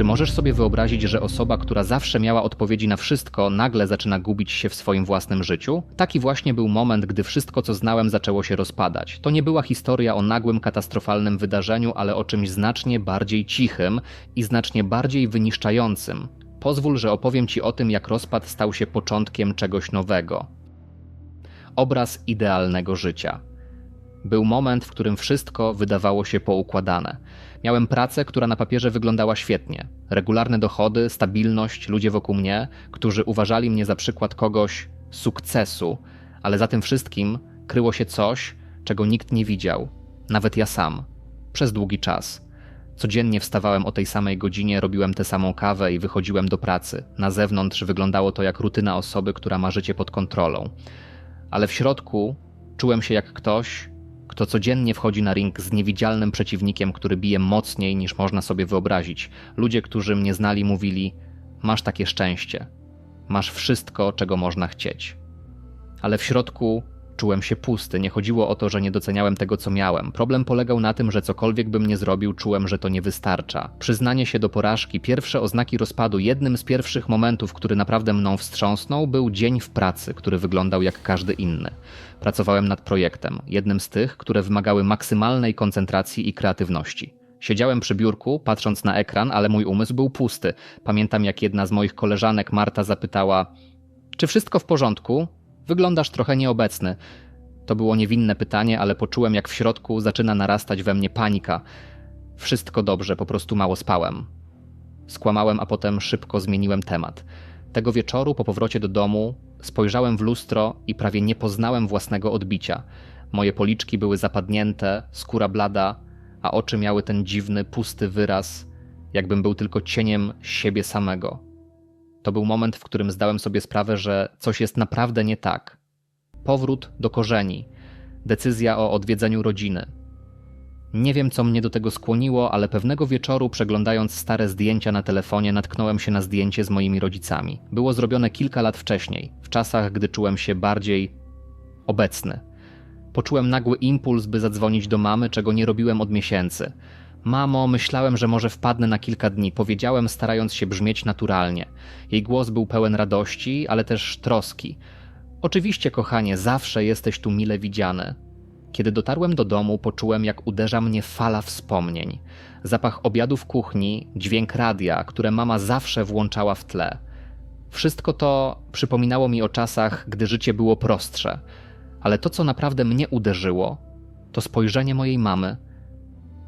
Czy możesz sobie wyobrazić, że osoba, która zawsze miała odpowiedzi na wszystko, nagle zaczyna gubić się w swoim własnym życiu? Taki właśnie był moment, gdy wszystko, co znałem, zaczęło się rozpadać. To nie była historia o nagłym, katastrofalnym wydarzeniu, ale o czymś znacznie bardziej cichym i znacznie bardziej wyniszczającym. Pozwól, że opowiem Ci o tym, jak rozpad stał się początkiem czegoś nowego. Obraz idealnego życia. Był moment, w którym wszystko wydawało się poukładane. Miałem pracę, która na papierze wyglądała świetnie. Regularne dochody, stabilność, ludzie wokół mnie, którzy uważali mnie za przykład kogoś sukcesu, ale za tym wszystkim kryło się coś, czego nikt nie widział, nawet ja sam, przez długi czas. Codziennie wstawałem o tej samej godzinie, robiłem tę samą kawę i wychodziłem do pracy. Na zewnątrz wyglądało to jak rutyna osoby, która ma życie pod kontrolą. Ale w środku czułem się jak ktoś, kto codziennie wchodzi na ring z niewidzialnym przeciwnikiem, który bije mocniej niż można sobie wyobrazić. Ludzie, którzy mnie znali, mówili: Masz takie szczęście, masz wszystko, czego można chcieć. Ale w środku czułem się pusty. Nie chodziło o to, że nie doceniałem tego, co miałem. Problem polegał na tym, że cokolwiek bym nie zrobił, czułem, że to nie wystarcza. Przyznanie się do porażki, pierwsze oznaki rozpadu, jednym z pierwszych momentów, który naprawdę mną wstrząsnął, był dzień w pracy, który wyglądał jak każdy inny. Pracowałem nad projektem, jednym z tych, które wymagały maksymalnej koncentracji i kreatywności. Siedziałem przy biurku, patrząc na ekran, ale mój umysł był pusty. Pamiętam, jak jedna z moich koleżanek, Marta, zapytała: Czy wszystko w porządku? Wyglądasz trochę nieobecny. To było niewinne pytanie, ale poczułem, jak w środku zaczyna narastać we mnie panika. Wszystko dobrze, po prostu mało spałem. Skłamałem, a potem szybko zmieniłem temat. Tego wieczoru, po powrocie do domu, spojrzałem w lustro i prawie nie poznałem własnego odbicia. Moje policzki były zapadnięte, skóra blada, a oczy miały ten dziwny, pusty wyraz, jakbym był tylko cieniem siebie samego. To był moment, w którym zdałem sobie sprawę, że coś jest naprawdę nie tak. Powrót do korzeni, decyzja o odwiedzeniu rodziny. Nie wiem, co mnie do tego skłoniło, ale pewnego wieczoru, przeglądając stare zdjęcia na telefonie, natknąłem się na zdjęcie z moimi rodzicami. Było zrobione kilka lat wcześniej, w czasach, gdy czułem się bardziej obecny. Poczułem nagły impuls, by zadzwonić do mamy, czego nie robiłem od miesięcy. Mamo, myślałem, że może wpadnę na kilka dni, powiedziałem, starając się brzmieć naturalnie. Jej głos był pełen radości, ale też troski. Oczywiście, kochanie, zawsze jesteś tu mile widziany. Kiedy dotarłem do domu, poczułem, jak uderza mnie fala wspomnień. Zapach obiadu w kuchni, dźwięk radia, które mama zawsze włączała w tle. Wszystko to przypominało mi o czasach, gdy życie było prostsze. Ale to, co naprawdę mnie uderzyło, to spojrzenie mojej mamy –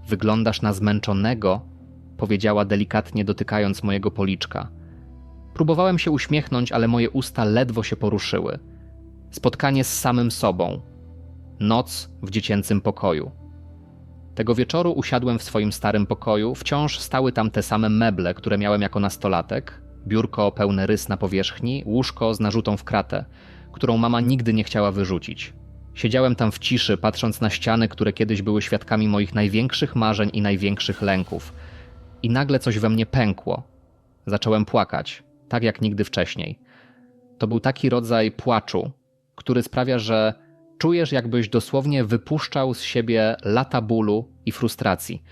Wyglądasz na zmęczonego, powiedziała delikatnie dotykając mojego policzka. Próbowałem się uśmiechnąć, ale moje usta ledwo się poruszyły. Spotkanie z samym sobą. Noc w dziecięcym pokoju. Tego wieczoru usiadłem w swoim starym pokoju, wciąż stały tam te same meble, które miałem jako nastolatek. Biurko pełne rys na powierzchni, łóżko z narzutą w kratę, którą mama nigdy nie chciała wyrzucić. Siedziałem tam w ciszy, patrząc na ściany, które kiedyś były świadkami moich największych marzeń i największych lęków. I nagle coś we mnie pękło. Zacząłem płakać, tak jak nigdy wcześniej. To był taki rodzaj płaczu, który sprawia, że czujesz, jakbyś dosłownie wypuszczał z siebie lata bólu i frustracji.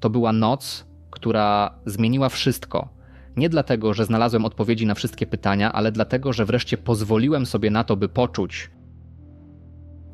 To była noc, która zmieniła wszystko. Nie dlatego, że znalazłem odpowiedzi na wszystkie pytania, ale dlatego, że wreszcie pozwoliłem sobie na to, by poczuć,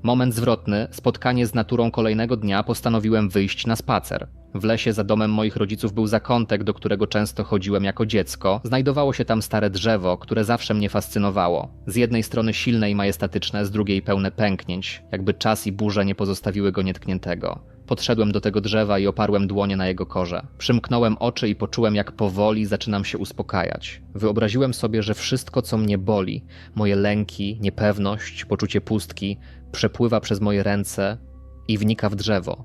Moment zwrotny, spotkanie z naturą kolejnego dnia, postanowiłem wyjść na spacer. W lesie za domem moich rodziców był zakątek, do którego często chodziłem jako dziecko. Znajdowało się tam stare drzewo, które zawsze mnie fascynowało. Z jednej strony silne i majestatyczne, z drugiej pełne pęknięć, jakby czas i burze nie pozostawiły go nietkniętego. Podszedłem do tego drzewa i oparłem dłonie na jego korze. Przymknąłem oczy i poczułem, jak powoli zaczynam się uspokajać. Wyobraziłem sobie, że wszystko, co mnie boli, moje lęki, niepewność, poczucie pustki, przepływa przez moje ręce i wnika w drzewo.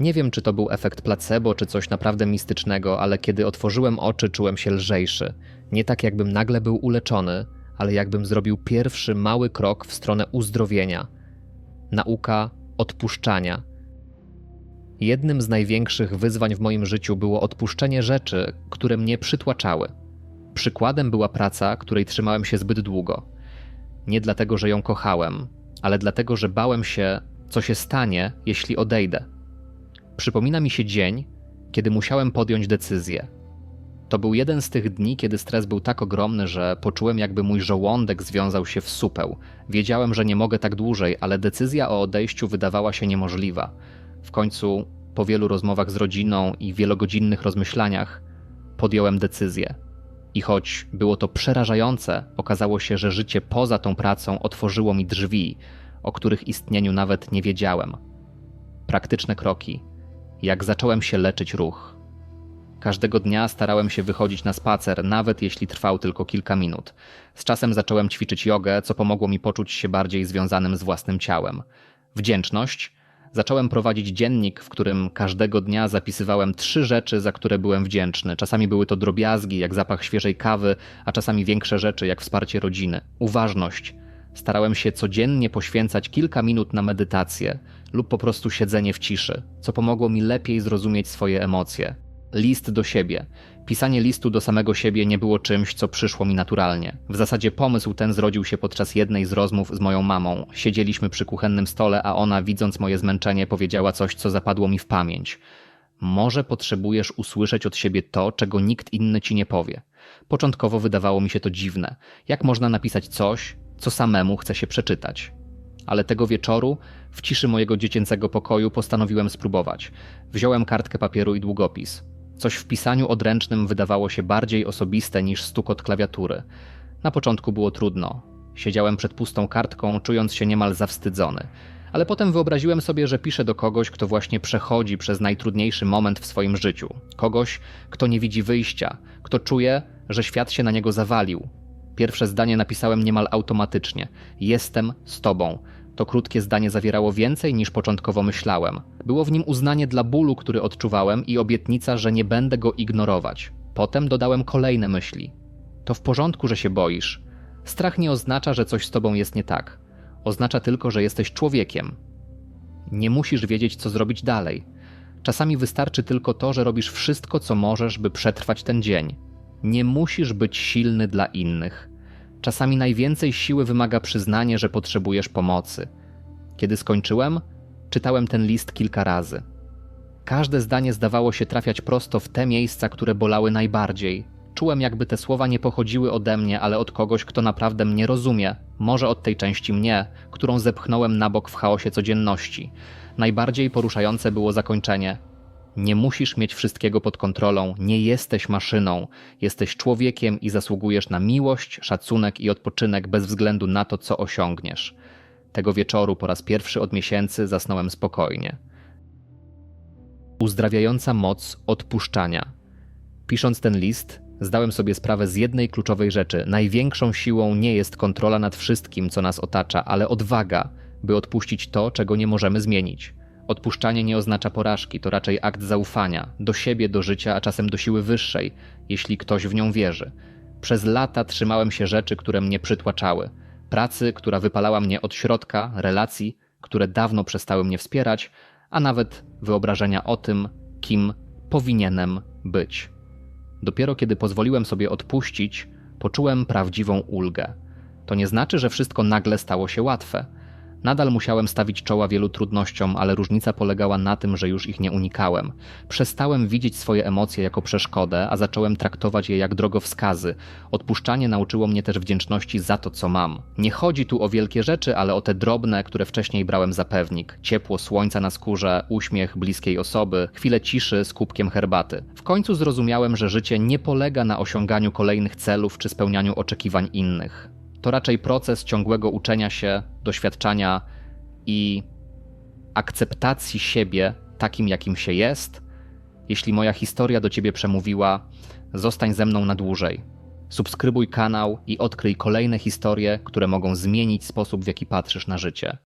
Nie wiem, czy to był efekt placebo, czy coś naprawdę mistycznego, ale kiedy otworzyłem oczy, czułem się lżejszy. Nie tak, jakbym nagle był uleczony, ale jakbym zrobił pierwszy mały krok w stronę uzdrowienia. Nauka odpuszczania. Jednym z największych wyzwań w moim życiu było odpuszczenie rzeczy, które mnie przytłaczały. Przykładem była praca, której trzymałem się zbyt długo. Nie dlatego, że ją kochałem, ale dlatego, że bałem się, co się stanie, jeśli odejdę. Przypomina mi się dzień, kiedy musiałem podjąć decyzję. To był jeden z tych dni, kiedy stres był tak ogromny, że poczułem, jakby mój żołądek związał się w supeł. Wiedziałem, że nie mogę tak dłużej, ale decyzja o odejściu wydawała się niemożliwa. W końcu, po wielu rozmowach z rodziną i wielogodzinnych rozmyślaniach, podjąłem decyzję. I choć było to przerażające, okazało się, że życie poza tą pracą otworzyło mi drzwi, o których istnieniu nawet nie wiedziałem. Praktyczne kroki. Jak zacząłem się leczyć ruch. Każdego dnia starałem się wychodzić na spacer, nawet jeśli trwał tylko kilka minut. Z czasem zacząłem ćwiczyć jogę, co pomogło mi poczuć się bardziej związanym z własnym ciałem. Wdzięczność. Zacząłem prowadzić dziennik, w którym każdego dnia zapisywałem trzy rzeczy, za które byłem wdzięczny. Czasami były to drobiazgi, jak zapach świeżej kawy, a czasami większe rzeczy, jak wsparcie rodziny. Uważność. Starałem się codziennie poświęcać kilka minut na medytację lub po prostu siedzenie w ciszy, co pomogło mi lepiej zrozumieć swoje emocje. List do siebie. Pisanie listu do samego siebie nie było czymś, co przyszło mi naturalnie. W zasadzie pomysł ten zrodził się podczas jednej z rozmów z moją mamą. Siedzieliśmy przy kuchennym stole, a ona, widząc moje zmęczenie, powiedziała coś, co zapadło mi w pamięć. Może potrzebujesz usłyszeć od siebie to, czego nikt inny ci nie powie. Początkowo wydawało mi się to dziwne. Jak można napisać coś, co samemu chce się przeczytać? Ale tego wieczoru, w ciszy mojego dziecięcego pokoju, postanowiłem spróbować. Wziąłem kartkę papieru i długopis. Coś w pisaniu odręcznym wydawało się bardziej osobiste niż stukot klawiatury. Na początku było trudno. Siedziałem przed pustą kartką, czując się niemal zawstydzony. Ale potem wyobraziłem sobie, że piszę do kogoś, kto właśnie przechodzi przez najtrudniejszy moment w swoim życiu. Kogoś, kto nie widzi wyjścia, kto czuje, że świat się na niego zawalił. Pierwsze zdanie napisałem niemal automatycznie: Jestem z tobą. To krótkie zdanie zawierało więcej niż początkowo myślałem. Było w nim uznanie dla bólu, który odczuwałem i obietnica, że nie będę go ignorować. Potem dodałem kolejne myśli. To w porządku, że się boisz. Strach nie oznacza, że coś z tobą jest nie tak. Oznacza tylko, że jesteś człowiekiem. Nie musisz wiedzieć, co zrobić dalej. Czasami wystarczy tylko to, że robisz wszystko, co możesz, by przetrwać ten dzień. Nie musisz być silny dla innych. Czasami najwięcej siły wymaga przyznanie, że potrzebujesz pomocy. Kiedy skończyłem, czytałem ten list kilka razy. Każde zdanie zdawało się trafiać prosto w te miejsca, które bolały najbardziej. Czułem, jakby te słowa nie pochodziły ode mnie, ale od kogoś, kto naprawdę mnie rozumie, może od tej części mnie, którą zepchnąłem na bok w chaosie codzienności. Najbardziej poruszające było zakończenie. Nie musisz mieć wszystkiego pod kontrolą, nie jesteś maszyną, jesteś człowiekiem i zasługujesz na miłość, szacunek i odpoczynek bez względu na to, co osiągniesz. Tego wieczoru po raz pierwszy od miesięcy zasnąłem spokojnie. Uzdrawiająca moc odpuszczania. Pisząc ten list, zdałem sobie sprawę z jednej kluczowej rzeczy. Największą siłą nie jest kontrola nad wszystkim, co nas otacza, ale odwaga, by odpuścić to, czego nie możemy zmienić. Odpuszczanie nie oznacza porażki, to raczej akt zaufania do siebie, do życia, a czasem do siły wyższej, jeśli ktoś w nią wierzy. Przez lata trzymałem się rzeczy, które mnie przytłaczały, pracy, która wypalała mnie od środka, relacji, które dawno przestały mnie wspierać, a nawet wyobrażenia o tym, kim powinienem być. Dopiero kiedy pozwoliłem sobie odpuścić, poczułem prawdziwą ulgę. To nie znaczy, że wszystko nagle stało się łatwe. Nadal musiałem stawić czoła wielu trudnościom, ale różnica polegała na tym, że już ich nie unikałem. Przestałem widzieć swoje emocje jako przeszkodę, a zacząłem traktować je jak drogowskazy. Odpuszczanie nauczyło mnie też wdzięczności za to, co mam. Nie chodzi tu o wielkie rzeczy, ale o te drobne, które wcześniej brałem za pewnik. Ciepło słońca na skórze, uśmiech bliskiej osoby, chwilę ciszy z kubkiem herbaty. W końcu zrozumiałem, że życie nie polega na osiąganiu kolejnych celów czy spełnianiu oczekiwań innych to raczej proces ciągłego uczenia się, doświadczania i akceptacji siebie takim, jakim się jest. Jeśli moja historia do ciebie przemówiła, zostań ze mną na dłużej. Subskrybuj kanał i odkryj kolejne historie, które mogą zmienić sposób, w jaki patrzysz na życie.